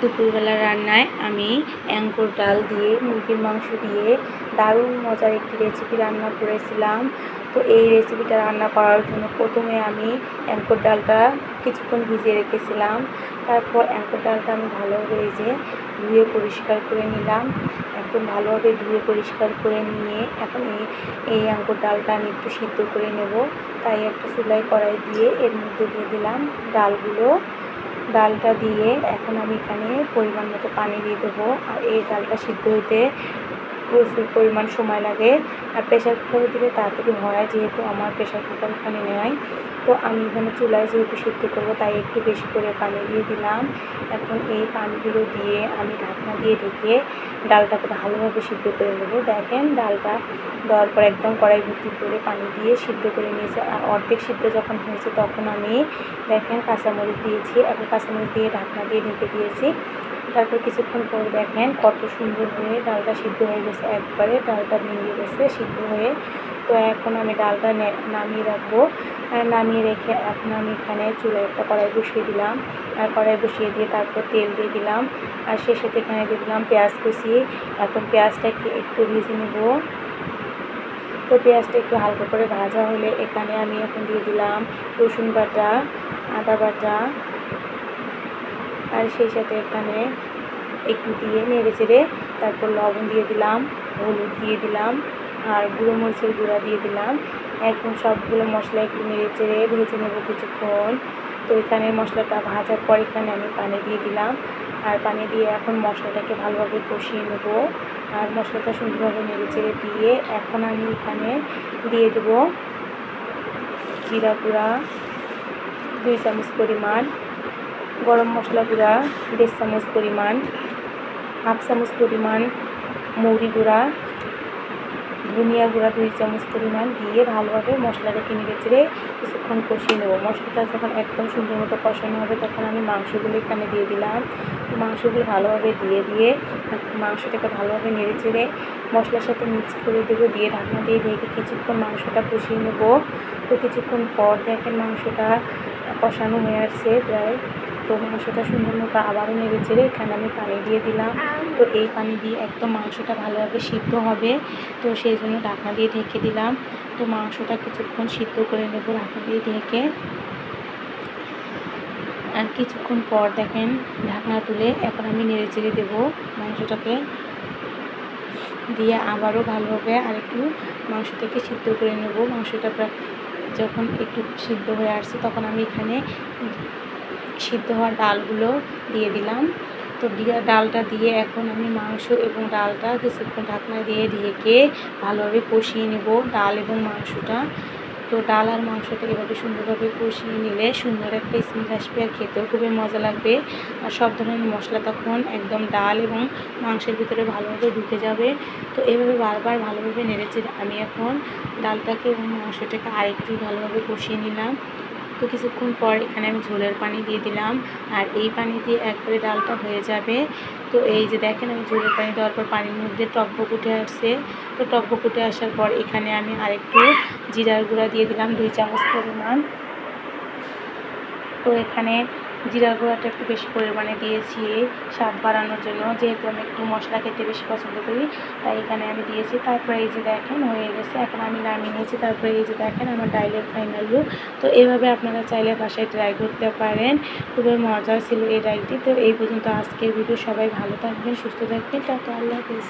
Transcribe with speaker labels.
Speaker 1: দুপুরবেলা রান্নায় আমি অ্যাঙ্কর ডাল দিয়ে, মুরগির মাংস দিয়ে দারুণ মজার একটি রেসিপি রান্না করেছিলাম। তো এই রেসিপিটা রান্না করার জন্য প্রথমে আমি অ্যাঙ্কর ডালটা কিছুক্ষণ ভিজিয়ে রেখেছিলাম। তারপর অ্যাঙ্কর ডালটা আমি ভালোভাবে এই যে ধুয়ে পরিষ্কার করে নিলাম। এখন ভালোভাবে ধুয়ে পরিষ্কার করে নিয়ে এখন এই অ্যাঙ্কর ডালটা আমি একটু সিদ্ধ করে নেব। তাই একটা চুলাই কড়াই দিয়ে এর মধ্যে দিয়ে দিলাম ডালগুলো। ডালটা দিয়ে এখন আমি এখানে পরিমাণ মতো পানি দিয়ে দেবো। আর এই ডালটা সিদ্ধ হইতে প্রচুর পরিমাণ সময় লাগে আর প্রেশার কুকারে দিলে তাড়াতাড়ি হয়, যেহেতু আমার প্রেশার কুকার ওখানে নেয় তো আমি এখানে চুলায় যেহেতু সিদ্ধ করব, তাই একটু বেশি করে পানি দিয়ে দিলাম। এখন এই পানিগুলো দিয়ে আমি ঢাকনা দিয়ে ঢেকে ডালটাকে ভালোভাবে সিদ্ধ করে নেব। দেখেন ডালটা দেওয়ার পর একদম কড়াই ভর্তি করে পানি দিয়ে সিদ্ধ করে নিয়েছে। আর অর্ধেক সিদ্ধ যখন হয়েছে তখন আমি দেখেন কাঁচামরিচ দিয়েছি। এখন কাঁচামরিচ দিয়ে ঢাকনা দিয়ে ঢেকে দিয়েছি। তারপর কিছুক্ষণ পর দেখেন কত সুন্দর হয়ে ডালটা সিদ্ধ হয়ে গেছে, একবারে ডালটা ভেঙে গেছে, সিদ্ধ হয়ে। তো এখন আমি ডালটা নামিয়ে রাখব। নামিয়ে রেখে এখন আমি এখানে চুলে একটা কড়াই বসিয়ে দিলাম। আর কড়াই বসিয়ে দিয়ে তারপর তেল দিয়ে দিলাম। আর শেষে এখানে দিয়ে দিলাম পেঁয়াজ কুচি। এখন পেঁয়াজটাকে একটু ভেজে নেব। তো পেঁয়াজটা একটু হালকা করে ভাজা হলে এখানে আমি এখন দিয়ে দিলাম রসুন বাটা, আদা বাটা আর সেই সাথে এখানে একটু দিয়ে নেড়ে চেড়ে তারপর লবণ দিয়ে দিলাম, হলুদ দিয়ে দিলাম আর গুঁড়ো মরিচের গুঁড়া দিয়ে দিলাম। এখন সবগুলো মশলা একটু নেড়ে চেড়ে ভেজে নেব কিছুক্ষণ। তো এখানে মশলাটা ভাজার পর এখানে আমি পানি দিয়ে দিলাম আর পানি দিয়ে এখন মশলাটাকে ভালোভাবে কষিয়ে নেব আর মশলাটা সুন্দরভাবে নেড়ে চেড়ে দিয়ে এখন আমি এখানে দিয়ে দেবো জিরা গুঁড়া, দুই চামচ পরিমাণ গরম মশলা গুঁড়া, দেড় চামচ পরিমাণ, হাফ চামচ পরিমাণ মৌরি গুঁড়া, ধনিয়া গুঁড়া দুই চামচ পরিমাণ দিয়ে ভালোভাবে মশলাটাকে নেড়ে চেড়ে কিছুক্ষণ কষিয়ে নেব। মশলাটা যখন একদম সুন্দর মতো কষানো হবে, তখন আমি মাংসগুলো এখানে দিয়ে দিলাম। মাংসগুলো ভালোভাবে দিয়ে দিয়ে মাংসটাকে ভালোভাবে নেড়ে চেড়ে মশলার সাথে মিক্স করে দেবো, দিয়ে ঢাকনা দিয়ে ঢেকে কিছুক্ষণ মাংসটা কষিয়ে নেব। তো কিছুক্ষণ পর দেখেন মাংসটা কষানো হয়ে আসছে প্রায় তো মাংসটা সুন্দর মতো আবারও নেড়ে চেড়ে এখানে আমি পানি দিয়ে দিলাম। তো এই পানি দিয়ে একদম মাংসটা ভালোভাবে সিদ্ধ হবে। তো সেই জন্য ঢাকনা দিয়ে ঢেকে দিলাম। তো মাংসটা কিছুক্ষণ সিদ্ধ করে নেব ঢাকনা দিয়ে ঢেকে। আর কিছুক্ষণ পর দেখেন ঢাকনা তুলে এখন আমি নেড়ে চেড়ে দেবো মাংসটাকে। দিয়ে আবারও ভালোভাবে আরেকটু মাংসটাকে সিদ্ধ করে নেব। মাংসটা প্রায় যখন একটু সিদ্ধ হয়ে আসছে তখন আমি এখানে সিদ্ধ হওয়া ডালগুলো দিয়ে দিলাম। তো ডালটা দিয়ে এখন আমি মাংস এবং ডালটা কিছুক্ষণ ঢাকনা দিয়ে ঢেকে ভালোভাবে কষিয়ে নেব ডাল এবং মাংসটা। তো ডাল আর মাংসটা এভাবে সুন্দরভাবে কষিয়ে নিলে সুন্দর একটা স্মেল আসবে আর খেতেও খুবই মজা লাগবে। আর সব ধরনের মশলা তখন একদম ডাল এবং মাংসের ভিতরে ভালোভাবে ঢুকে যাবে। তো এভাবে বারবার ভালোভাবে নেড়েছে আমি এখন ডালটাকে এবং মাংসটাকে আরেকটু ভালোভাবে কষিয়ে নিলাম। তো কিছুক্ষণ পর এখানে আমি ঝোলের পানি দিয়ে দিলাম আর এই পানি দিয়ে একবারে ডালটা হয়ে যাবে। তো এই যে দেখেন আমি ঝোলের পানি দেওয়ার পর পানির মধ্যে টকবক উঠে আসছে। তো টকবক উঠে আসার পর এখানে আমি আরেকটু জিরার গুঁড়া দিয়ে দিলাম দুই চামচ পরিমাণ। তো এখানে জিরা গুঁড়াটা একটু বেশি পরিমাণে দিয়েছি, স্বাদ বাড়ানোর জন্য। যেহেতু আমি একটু মশলা খেতে বেশি পছন্দ করি, তাই এখানে আমি দিয়েছি। তারপরে এই যে দেখেন, হয়ে গেছে। এখন আমি নামিয়ে নিয়েছি। তারপরে এই যে দেখেন, আমার ডাইলের ফাইনাল লুক তো এভাবে আপনারা চাইলে বাসায় ট্রাই করতে পারেন। খুবই মজা ছিল এই ডাইলটি। তো এই পর্যন্ত আজকের ভিডিও সবাই ভালো থাকবেন, সুস্থ থাকবেন। টাটা, আল্লাহ হাফিজ।